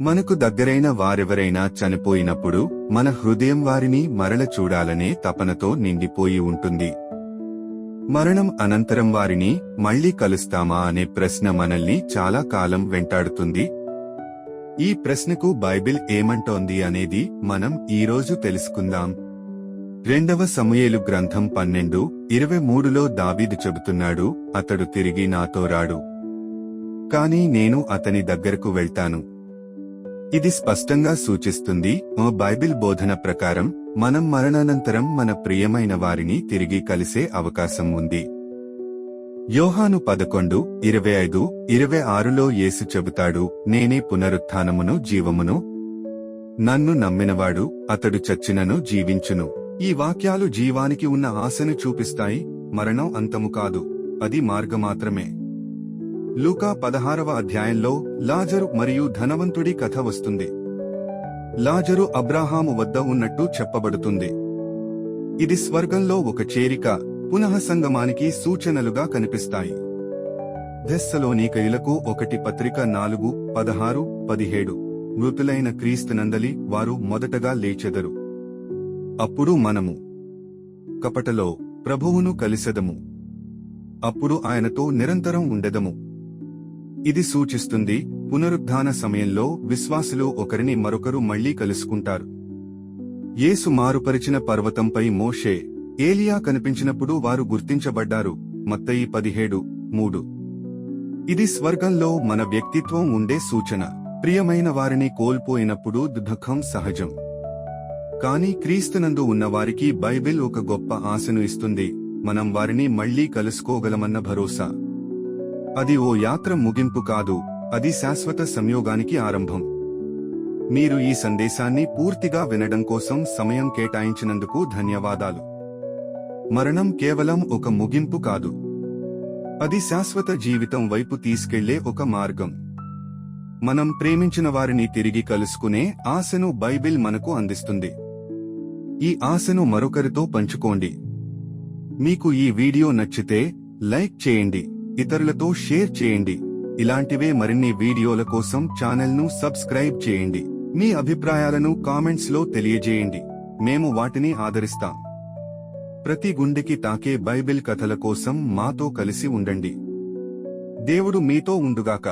మనకు దగ్గరైన వారెవరైనా చనిపోయినప్పుడు మన హృదయం వారిని మరల చూడాలనే తపనతో నిండిపోయి ఉంటుంది. మరణం అనంతరం వారిని మళ్ళీ కలుస్తామా అనే ప్రశ్న మనల్ని చాలా కాలం వెంటాడుతుంది. ఈ ప్రశ్నకు బైబిల్ ఏమంటోంది అనేది మనం ఈరోజు తెలుసుకుందాం. రెండవ సమయేలు గ్రంథం పన్నెండు ఇరవై మూడులో దావీదు చెబుతున్నాడు అతడు తిరిగి నాతో రాడు. కాని నేను అతని దగ్గరకు వెళ్తాను. ఇది స్పష్టంగా సూచిస్తుంది ఓ బైబిల్ బోధన ప్రకారం మనం మరణానంతరం మన ప్రియమైన వారిని తిరిగి కలిసే అవకాశం ఉంది. యోహాను పదకొండు ఇరవై ఐదు ఇరవై ఆరులో యేసు చెబుతాడు నేనే పునరుత్థానమును జీవమును నన్ను నమ్మినవాడు అతడు చచ్చినను జీవించును. ఈ వాక్యాలు జీవానికి ఉన్న ఆశను చూపిస్తాయి మరణం అంతము కాదు అది మార్గమాత్రమే. లూకా పదహారవ అధ్యాయంలో లాజరు మరియు ధనవంతుడి కథ వస్తుంది. లాజరు అబ్రాహాము వద్ద ఉన్నట్టు చెప్పబడుతుంది. ఇది స్వర్గంలో ఒక చేరిక పునః సంగమానికి సూచనలుగా కనిపిస్తాయి. ధెస్సలోనికయులకు ఒకటి పత్రిక నాలుగు పదహారు పదిహేడు మృతులైన క్రీస్తునందలి వారు మొదటగా లేచెదరు. అప్పుడు మనము కపటలో ప్రభువును కలిసెదము. అప్పుడు ఆయనతో నిరంతరం ఉండెదము. ఇది సూచిస్తుంది పునరుద్ధాన సమయంలో విశ్వాసులు ఒకరిని మరొకరు మళ్ళీ కలుసుకుంటారు. యేసు మారుపరిచిన పర్వతంపై మోషే ఏలియా కనిపించినప్పుడు వారు గుర్తించబడ్డారు. మత్తయి పదిహేడు మూడు. ఇది స్వర్గంలో మన వ్యక్తిత్వం ఉండే సూచన. ప్రియమైన వారిని కోల్పోయినప్పుడు దుఃఖం సహజం. కానీ క్రీస్తునందు ఉన్నవారికి బైబిల్ ఒక గొప్ప ఆశను ఇస్తుంది. మనం వారిని మళ్ళీ కలుసుకోగలమన్న భరోసా. అది ఓ యాత్ర ముగింపు కాదు అది శాశ్వత సంయోగానికి ఆరంభం. మీరు ఈ సందేశాన్ని పూర్తిగా వినడం కోసం సమయం కేటాయించినందుకు ధన్యవాదాలు. మరణం కేవలం ఒక ముగింపు కాదు. అది శాశ్వత జీవితం వైపు తీసుకెళ్ళే ఒక మార్గం. మనం ప్రేమించిన వారిని తిరిగి కలుసుకునే ఆశను బైబిల్ మనకు అందిస్తుంది. ఈ ఆశను మరొకరితో పంచుకోండి. మీకు ఈ వీడియో నచ్చితే లైక్ చేయండి. ఇతరులతో షేర్ చేయండి. ఇలాంటివే మరిన్ని వీడియోల కోసం ఛానల్ను సబ్స్క్రైబ్ చేయండి. మీ అభిప్రాయాలను కామెంట్స్లో తెలియజేయండి. మేము వాటిని ఆదరిస్తాం. ప్రతి గుండెకి తాకే బైబిల్ కథల కోసం మాతో కలిసి ఉండండి. దేవుడు మీతో ఉండుగాక.